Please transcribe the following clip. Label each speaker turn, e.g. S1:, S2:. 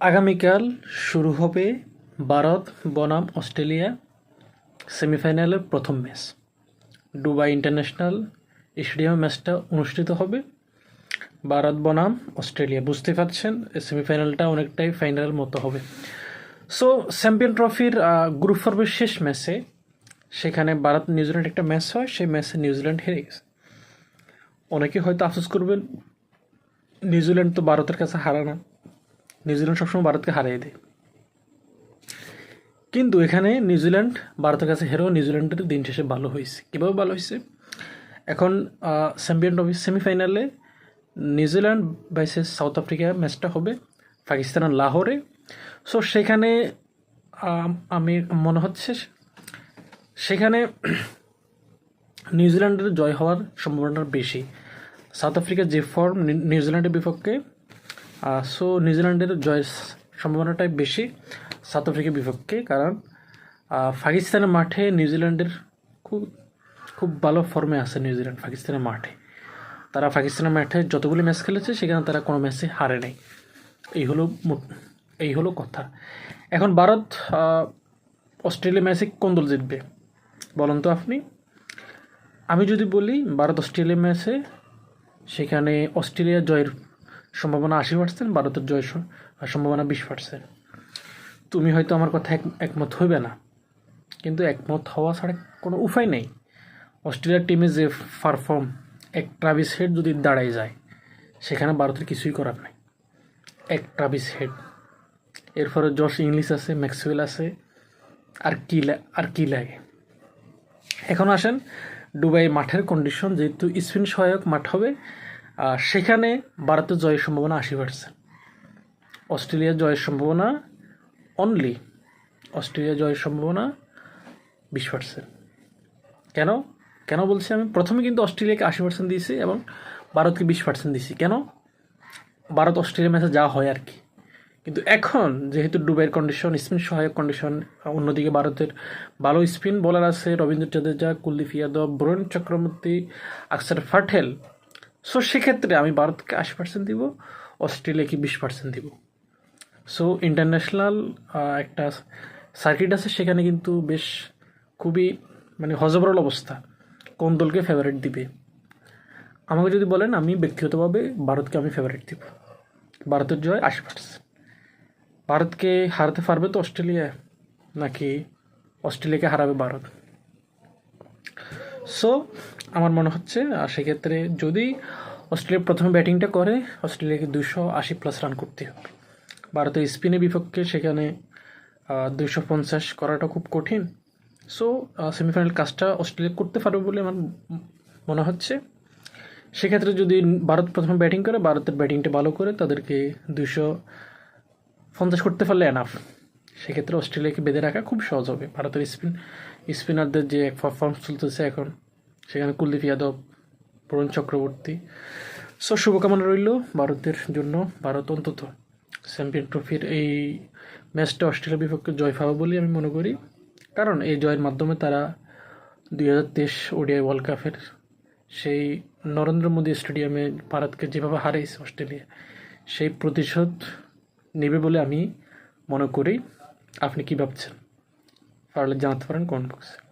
S1: আগামীকাল শুরু হবে ভারত, বনাম, অস্ট্রেলিয়া সেমিফাইনালের প্রথম ম্যাচ। দুবাই ইন্টারন্যাশনাল স্টেডিয়ামে ম্যাচটা অনুষ্ঠিত হবে। ভারত, বনাম, অস্ট্রেলিয়া, বুঝতে পারছেন? সেমিফাইনালটা অনেকটাই ফাইনালের মতো হবে। সো চ্যাম্পিয়ন ট্রফির গ্রুপ পর্বের শেষ ম্যাচে সেখানে ভারত নিউজিল্যান্ড একটা ম্যাচ হয়। সেই ম্যাচে নিউজিল্যান্ড হেরে গেছে। অনেকে হয়তো আফসোস করবেন নিউজিল্যান্ড তো ভারতের কাছে হারা না। নিউজিল্যান্ড সবসময় ভারতকে হারিয়ে দেয়। কিন্তু এখানে নিউজিল্যান্ড ভারতের কাছে হেরেও নিউজিল্যান্ডের দিন শেষে ভালো হয়েছে। কীভাবে ভালো হয়েছে? এখন চ্যাম্পিয়ন ট্রফি সেমিফাইনালে New Zealand versus South Africa ম্যাচটা হবে পাকিস্তানের লাহোরে। সো সেখানে আমি, মনে হচ্ছে সেখানে নিউজিল্যান্ডের জয় হওয়ার সম্ভাবনা বেশি। সাউথ আফ্রিকার যে ফর্ম নিউজিল্যান্ডের বিপক্ষে সো নিউজিল্যান্ডের জয়ের সম্ভাবনাটাই বেশি, সাউথ আফ্রিকার বিপক্ষে, কারণ পাকিস্তানের মাঠে নিউজিল্যান্ডের খুব খুব ভালো ফর্মে আছে নিউজিল্যান্ড পাকিস্তানের মাঠে। তারা পাকিস্তানের মাঠে যতগুলি ম্যাচ খেলেছে, সেখানে তারা কোনো ম্যাচে হারে নাই। এই হলো এই হলো কথা। এখন ভারত অস্ট্রেলিয়া ম্যাচে কোন দল জিতবে? বলুন তো আপনি। আমি যদি বলি ভারত অস্ট্রেলিয়া ম্যাচে, সেখানে অস্ট্রেলিয়া জয়ের সম্ভাবনা আশি পার্সেন্ট ভারতের জয়ের স- সম্ভাবনা বিশ পার্সেন্ট তুমি হয়তো আমার কথা এক একমত হইবে না। কিন্তু একমত হওয়া ছাড়া কোনো উপায় নেই। অস্ট্রেলিয়ার টিমে যে পারফর্ম এক ট্রাভিস হেড যদি দাঁড়ায় যায়, সেখানে ভারতের কিছুই করার নেই। এক ট্রাভিস হেড এরপরে জশ ইংলিশ আছে ম্যাক্সওয়েল আছে, আর কি আর কি লাগে? এখন আসেন ডুবাই মাঠের কন্ডিশন যেহেতু স্পিন সহায়ক মাঠ হবে সেখানে ভারতের জয়ের সম্ভাবনা আশি পার্সেন্ট অস্ট্রেলিয়ার জয়ের সম্ভাবনা অনলি অস্ট্রেলিয়া জয়ের সম্ভাবনা বিশ পার্সেন্ট কেন? কেন বলছি আমি? প্রথমে কিন্তু অস্ট্রেলিয়াকে আশি পার্সেন্ট দিয়েছি এবং ভারতকে বিশ পার্সেন্ট দিয়েছি। কেন? ভারত অস্ট্রেলিয়া ম্যাচে যা হয় আর কি। কিন্তু এখন যেহেতু ডুবাইয়ের কন্ডিশন স্পিন সহায়ক কন্ডিশন অন্যদিকে ভারতের ভালো স্পিন বোলার আছে রবীন্দ্র জাদেজা, কুলদীপ যাদব বরুণ চক্রবর্তী, আকসার ফাটেল সো সেক্ষেত্রে আমি ভারতকে আশি পার্সেন্ট দিব, অস্ট্রেলিয়াকে বিশ পার্সেন্ট দিব। সো ইন্টারন্যাশনাল একটা সার্কিট আছে, সেখানে কিন্তু বেশ খুবই মানে হজবরল অবস্থা। কোন দলকে ফেভারিট দিবে? আমাকে যদি বলেন, আমি ব্যক্তিগতভাবে ভারতকে আমি ফেভারিট দিব। ভারতের জয় আশি পার্সেন্ট ভারতকে হারাতে পারবে তো অস্ট্রেলিয়া? নাকি অস্ট্রেলিয়াকে হারাবে ভারত? সো আমার মনে হচ্ছে আহ, সেক্ষেত্রে যদি অস্ট্রেলিয়া প্রথমে ব্যাটিংটা করে অস্ট্রেলিয়াকে দুশো আশি প্লাস রান করতে হবে। ভারতের স্পিনের বিপক্ষে সেখানে দুশো পঞ্চাশ করাটা খুব কঠিন। সো সেমিফাইনাল কাজটা অস্ট্রেলিয়া করতে পারবে বলে আমার মনে হচ্ছে। সেক্ষেত্রে যদি ভারত প্রথমে ব্যাটিং করে ভারতের ব্যাটিংটা ভালো করে তাদেরকে দুশো পঞ্চাশ করতে পারলে এনাফ সেক্ষেত্রে অস্ট্রেলিয়াকে বেঁধে রাখা খুব সহজ হবে। ভারতের স্পিন, স্পিনারদের যে এক পারফরমেন্স চলতেছে এখন, সেখানে কুলদীপ যাদব বরুণ চক্রবর্তী। সো শুভকামনা রইল ভারতের জন্য। ভারত অন্তত চ্যাম্পিয়ন ট্রফির এই ম্যাচটা অস্ট্রেলিয়ার বিপক্ষে জয় পাবে বলে আমি মনে করি। কারণ এই জয়ের মাধ্যমে তারা দুই হাজার তেইশ ওডিআই ওয়ার্ল্ড কাপের সেই নরেন্দ্র মোদী স্টেডিয়ামে ভারতকে যেভাবে হারিয়েছে অস্ট্রেলিয়া, সেই প্রতিশোধ নেবে বলে আমি মনে করি। আপনি কি ভাবছেন? পারলে জানাতে পারেন কমেন্ট বক্সে